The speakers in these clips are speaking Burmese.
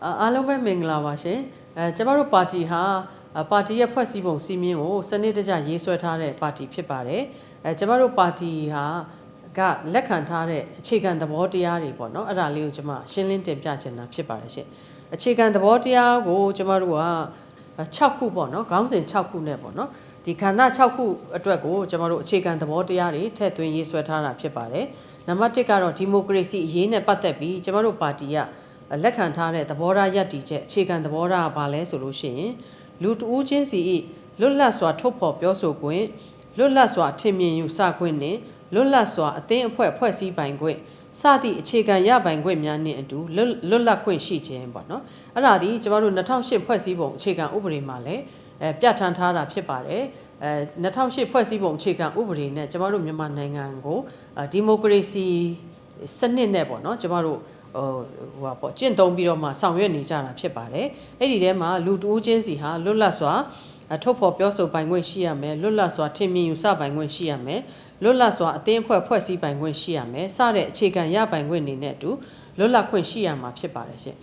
အာအားလုံးပဲမင်္ဂလာပါရှင်အဲကျမတို့ပါတီဟာအာပါတီရဲ့ဖွဲ့စည်းပုံစီမင်းကိုစနစ်တကျရေးဆွဲထားတဲ့ပါတီဖြစ်ပါတယ်အဲကျမတို့ပါတီဟာကလက်ခံထားတဲ့အခြေခံသဘောတရားတွေပေါ့နော်အဲ့ဒါလေးကိုကျွန်မရှင်းလင်းတင်ပြချင်တာဖြစ်ပါတယ်ရှင်အခြေခံသဘောတရားကိုကျမတို့က6ခုပေါ့နော်ခေါင်းစဉ်6ခုနဲ့ပေါ့နော်ဒီခန္ဓာ6ခုအတွက်ကိုကျမတို့အခြေခံသဘောတရားတွေထည့်သွင်းရေးဆွဲထားတာဖြစ်ပါတယ်နံပါတ်1ကတော့ဒီမိုကရေစီအရေးနဲ့ပတ်သက်ပြီးကျမတို့ပါတီက လက်ခံထားတဲ့သဘောထားယက်တီချက်အခြေခံသဘောထားကဘာလဲဆိုလို့ရှိရင်လူတဦးချင်းစီ၏လွတ်လပ်စွာထုတ်ဖော်ပြောဆိုခွင့်လွတ်လပ်စွာထင်မြင်ယူဆခွင့်နှင့်လွတ်လပ်စွာအသင်းအဖွဲ့ဖွဲ့စည်းပိုင်ခွင့်စသည့်အခြေခံရပိုင်ခွင့်များနှင့်အတူလွတ်လွတ်လပ်ခွင့်ရှိခြင်းပေါ့နော်အဲ့ဒါဒီကျမတို့2008ဖွဲ့စည်းပုံအခြေခံဥပဒေမှာလည်းအဲပြဋ္ဌာန်းထားတာဖြစ်ပါတယ်အဲ2008ဖွဲ့စည်းပုံအခြေခံဥပဒေနဲ့ကျမတို့မြန်မာနိုင်ငံကိုဒီမိုကရေစီစနစ်နဲ့ပေါ့နော်ကျမတို့ ဟိုဟိုပါပေါ့ကျင့်သုံးပြီးတော့မှဆောင်ရွက်နေကြတာဖြစ်ပါတယ်အဲ့ဒီထဲမှာလူတဦးချင်းစီဟာလွတ်လပ်စွာအထုတ်ဖော်ပြောဆိုပိုင်ခွင့်ရှိရမယ်လွတ်လပ်စွာထင်မြင်ယူဆပိုင်ခွင့်ရှိရမယ်လွတ်လပ်စွာအသင်းအဖွဲ့ဖွဲ့စည်းပိုင်ခွင့်ရှိရမယ်စတဲ့အခြေခံရပိုင်ခွင့်တွေနဲ့အတူလွတ်လပ်ခွင့်ရှိရမှာဖြစ်ပါတယ်ရှင်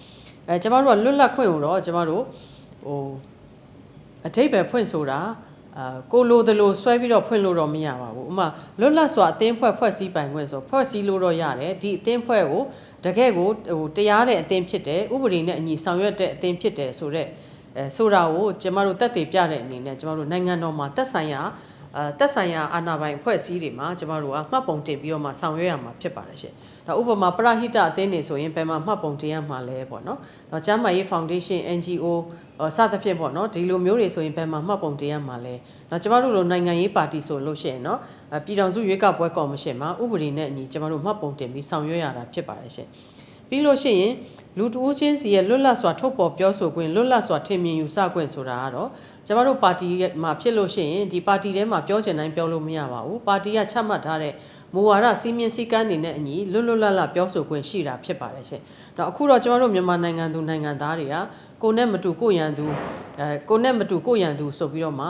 အဲကျမတို့ကလွတ်လပ်ခွင့်ကိုတော့ကျမတို့ဟိုအထိပ္ပယ်ဖွင့်ဆိုတာ အာကိုလိုတလိုဆွဲပြီးတော့ဖွင့်လို့တော့မရပါဘူးဥမာလွတ်လပ်စွာအသင်းဖွဲ့ဖွဲ့စည်းပိုင်ခွင့်ဆိုဖွဲ့စည်းလို့တော့ရတယ်ဒီအသင်းဖွဲ့ကိုတကယ်ကိုဟိုတရားတဲ့အသင်းဖြစ်တယ်ဥပဒေနဲ့အညီဆောင်ရွက်တဲ့အသင်းဖြစ်တယ်ဆိုတော့အဲဆိုတာကိုကျမတို့တက်တည်ပြတဲ့အနေနဲ့ကျမတို့နိုင်ငံတော်မှာတက်ဆိုင်ရာ အဲတက်ဆိုင်ရာအာဏာပိုင်အဖွဲ့အစည်းတွေမှာကျမတို့ကမှတ်ပုံတင်ပြီးတော့မှဆောင်ရွက်ရမှာဖြစ်ပါတယ်ရှင်။ဒါဥပမာပရဟိတအသင်းတွေဆိုရင်ဘယ်မှာမှတ်ပုံတင်ရမှာလဲပေါ့နော်။တော့ကျမ်းမာရေးဖောင်ဒေးရှင်း NGO စသဖြင့်ပေါ့နော်ဒီလိုမျိုးတွေဆိုရင်ဘယ်မှာမှတ်ပုံတင်ရမှာလဲ။တော့ကျမတို့လိုနိုင်ငံရေးပါတီဆိုလို့ရှိရင်နော်ပြည်တော်စုရွေးကောက်ပွဲကော်မရှင်မှာဥပဒေနဲ့အညီကျမတို့မှတ်ပုံတင်ပြီးဆောင်ရွက်ရတာဖြစ်ပါတယ်ရှင်။ပြီးလို့ရှိရင် လူတဦးချင်းစီရဲ့လွတ်လပ်စွာထုတ်ဖော်ပြောဆိုခွင့်လွတ်လပ်စွာထင်မြင်ယူဆခွင့်ဆိုတာကတော့ကျမတို့ပါတီမှာဖြစ်လို့ရှိရင်ဒီပါတီထဲမှာပြောချင်တိုင်းပြောလို့မရပါဘူးပါတီကချမှတ်ထားတဲ့မူဝါဒစီမင်းစည်းကမ်းတွေနဲ့အညီလွတ်လွတ်လပ်လပ်ပြောဆိုခွင့်ရှိတာဖြစ်ပါတယ်ရှင်။တော့အခုတော့ကျမတို့မြန်မာနိုင်ငံသူနိုင်ငံသားတွေကကိုနဲ့မတူကိုရန်သူအဲကိုနဲ့မတူကိုရန်သူဆိုပြီးတော့မှ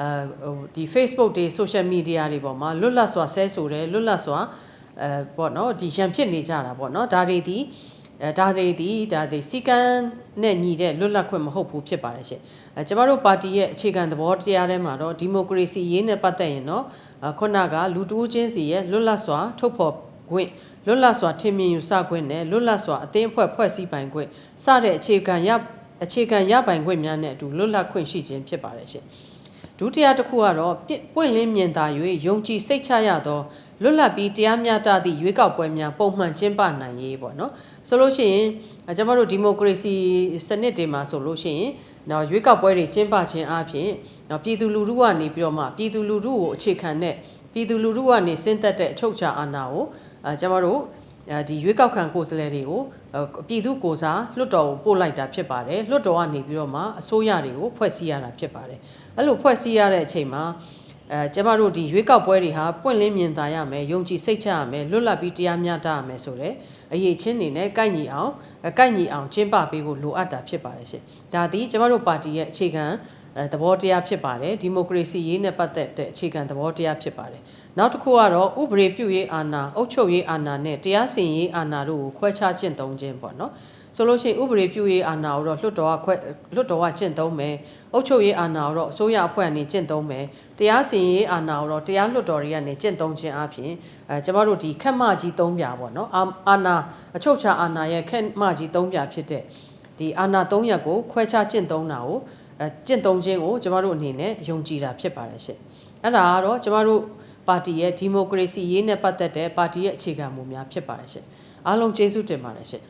အဲဟိုဒီ Facebook တွေ social media တွေပေါ်မှာလွတ်လပ်စွာဆဲဆိုတယ်လွတ်လပ်စွာအဲပေါ့နော်ဒီရန်ဖြစ်နေကြတာပေါ့နော်ဒါတွေဒီ အဲဒါတွေဒီဒါတွေစီကန်းနဲ့ညီတဲ့လွတ်လပ်ခွင့်မဟုတ်ဘူးဖြစ်ပါတယ်ရှင်အဲကျမတို့ပါတီရဲ့အခြေခံသဘောတရားထဲမှာတော့ဒီမိုကရေစီရေးနဲ့ပတ်သက်ရင်တော့ခုနကလူတူးချင်းစီရဲ့လွတ်လပ်စွာထုတ်ဖော်ခွင့်လွတ်လပ်စွာထင်မြင်ယူဆခွင့်နဲ့လွတ်လပ်စွာအသင်းအဖွဲ့ဖွဲ့စည်းပိုင်ခွင့်စတဲ့အခြေခံရအခြေခံရပိုင်ခွင့်များနဲ့အတူလွတ်လပ်ခွင့်ရှိခြင်းဖြစ်ပါတယ်ရှင် ဒုတိယတစ်ခုကတော့ပွင့်လင်းမြင်သာ၍ယုံကြည်စိတ်ချရသောလွတ်လပ်ပြီးတရားမျှတသည့်ရွေးကောက်ပွဲများပုံမှန်ကျင်းပနိုင်ရေးပေါ့နော်ဆိုလို့ရှိရင်ကျွန်တော်တို့ဒီမိုကရေစီစနစ်တွေမှာဆိုလို့ရှိရင်နော်ရွေးကောက်ပွဲတွေကျင်းပခြင်းအပြင်နော်ပြည်သူလူထုကနေပြီးတော့မှပြည်သူလူထုကိုအခြေခံတဲ့ပြည်သူလူထုကနေစင်းသက်တဲ့အချုပ်ချာအာဏာကိုအဲကျွန်တော်တို့ ဒီရွေးကောက်ခံကိုယ်စားလှယ်တွေကိုပြည်သူကိုစားလွှတ်တော်ကိုပို့လိုက်တာဖြစ်ပါတယ်လွှတ်တော်ကနေပြီးတော့မှအစိုးရတွေကိုဖွဲ့စည်းရတာဖြစ်ပါတယ်အဲ့လိုဖွဲ့စည်းရတဲ့အချိန်မှာ အဲကျမတို့ဒီရွေးကောက်ပွဲတွေဟာပွင့်လင်းမြင်သာရမယ်ယုံကြည်စိတ်ချရမယ်လွတ်လပ်ပြီးတရားမျှတရမယ်ဆိုတဲ့အရေးချင်းနေနဲ့ကိုက်ညီအောင်ကိုက်ညီအောင်ကျင်းပပေးဖို့လိုအပ်တာဖြစ်ပါတယ်ရှင်ဒါသည်ကျမတို့ပါတီရဲ့အခြေခံသဘောတရားဖြစ်ပါတယ်ဒီမိုကရေစီရေးနဲ့ပတ်သက်တဲ့အခြေခံသဘောတရားဖြစ်ပါတယ်နောက်တစ်ခုကတော့ဥပဒေပြုရေးအာဏာအုပ်ချုပ်ရေးအာဏာနဲ့တရားစီရင်ရေးအာဏာတို့ကိုခွဲခြားကျင့်သုံးခြင်းပေါ့နော် ဆိုလို့ရှိရင်ဥပဒေပြုရေးအာဏာကိုတော့လွှတ်တော်ကခွဲလွှတ်တော်ကကျင့်သုံးမယ်အုပ်ချုပ်ရေးအာဏာကိုတော့အစိုးရအဖွဲ့အနေကျင့်သုံးမယ်တရားစီရင်ရေးအာဏာကိုတော့တရားလွှတ်တော်တွေကနေကျင့်သုံးခြင်းအပြင်အဲကျမတို့ဒီခက်မကြီး၃ပြာပေါ့နော်အာဏာအချုပ်ချာအာဏာရဲ့ခက်မကြီး၃ပြာဖြစ်တဲ့ဒီအာဏာ၃ရပ်ကိုခွဲခြားကျင့်သုံးတာကိုအဲကျင့်သုံးခြင်းကိုကျမတို့အနေနဲ့ယုံကြည်တာဖြစ်ပါတယ်ရှင့်အဲ့ဒါကတော့ကျမတို့ပါတီရဲ့ဒီမိုကရေစီရေးနဲ့ပတ်သက်တဲ့ပါတီရဲ့အခြေခံမူများဖြစ်ပါတယ်ရှင့်အားလုံးကျေးဇူးတင်ပါတယ်ရှင့်